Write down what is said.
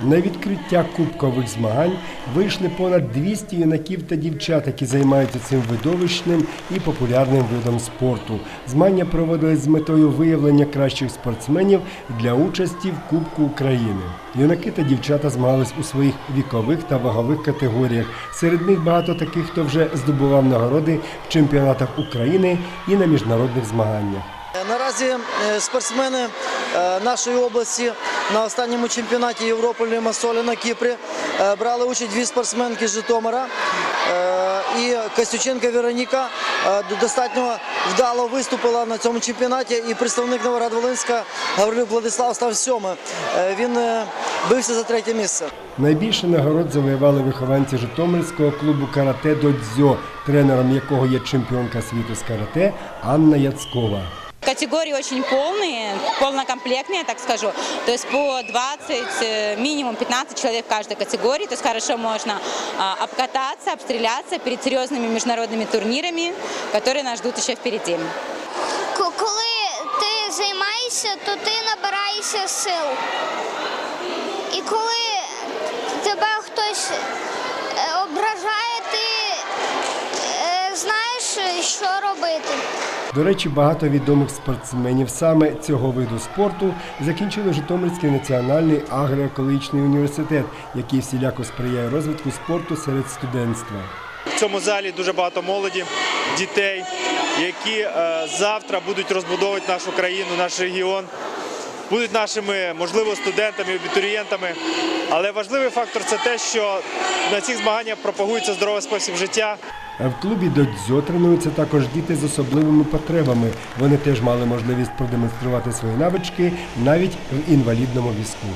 На відкриття кубкових змагань вийшли понад 200 юнаків та дівчат, які займаються цим видовищним і популярним видом спорту. Змагання проводились з метою виявлення кращих спортсменів для участі в Кубку України. Юнаки та дівчата змагались у своїх вікових та вагових категоріях. Серед них багато таких, хто вже здобував нагороди в чемпіонатах України і на міжнародних змаганнях. Наразі е, спортсмени е, нашої області на останньому чемпіонаті Європи Лімасолі на Кіпрі е, брали участь дві спортсменки з Житомира. І Костюченка Вероніка достатньо вдало виступила на цьому чемпіонаті. І представник Новоград-Волинська Гаврилюк Владислав став сьомим. Е, Він бився за третє місце. Найбільше нагород завоювали вихованці Житомирського клубу карате «Додзьо», тренером якого є чемпіонка світу з карате Анна Яцкова. Категории очень полные, полнокомплектные, так скажу. То есть по 20, э, минимум 15 человек в каждой категории. То есть хорошо можно а, обкататься, обстреляться перед серьезными международными турнирами, которые нас ждут еще впереди. К- Коли ти займаєшся, то ти набираєшся сил. І коли тебе хтось е, ображає, ти е, знаєш, що робити. До речі, багато відомих спортсменів саме цього виду спорту закінчили Житомирський національний агроекологічний університет, який всіляко сприяє розвитку спорту серед студентства. В цьому залі дуже багато молоді, дітей, які е, завтра будуть розбудовувати нашу країну, наш регіон, будуть нашими, можливо, студентами, абітурієнтами. Але важливий фактор це те, що на цих змаганнях пропагується здоровий спосіб життя. В клубі «Додзьо» тренуються також діти з особливими потребами. Вони теж мали можливість продемонструвати свої навички навіть в інвалідному візку.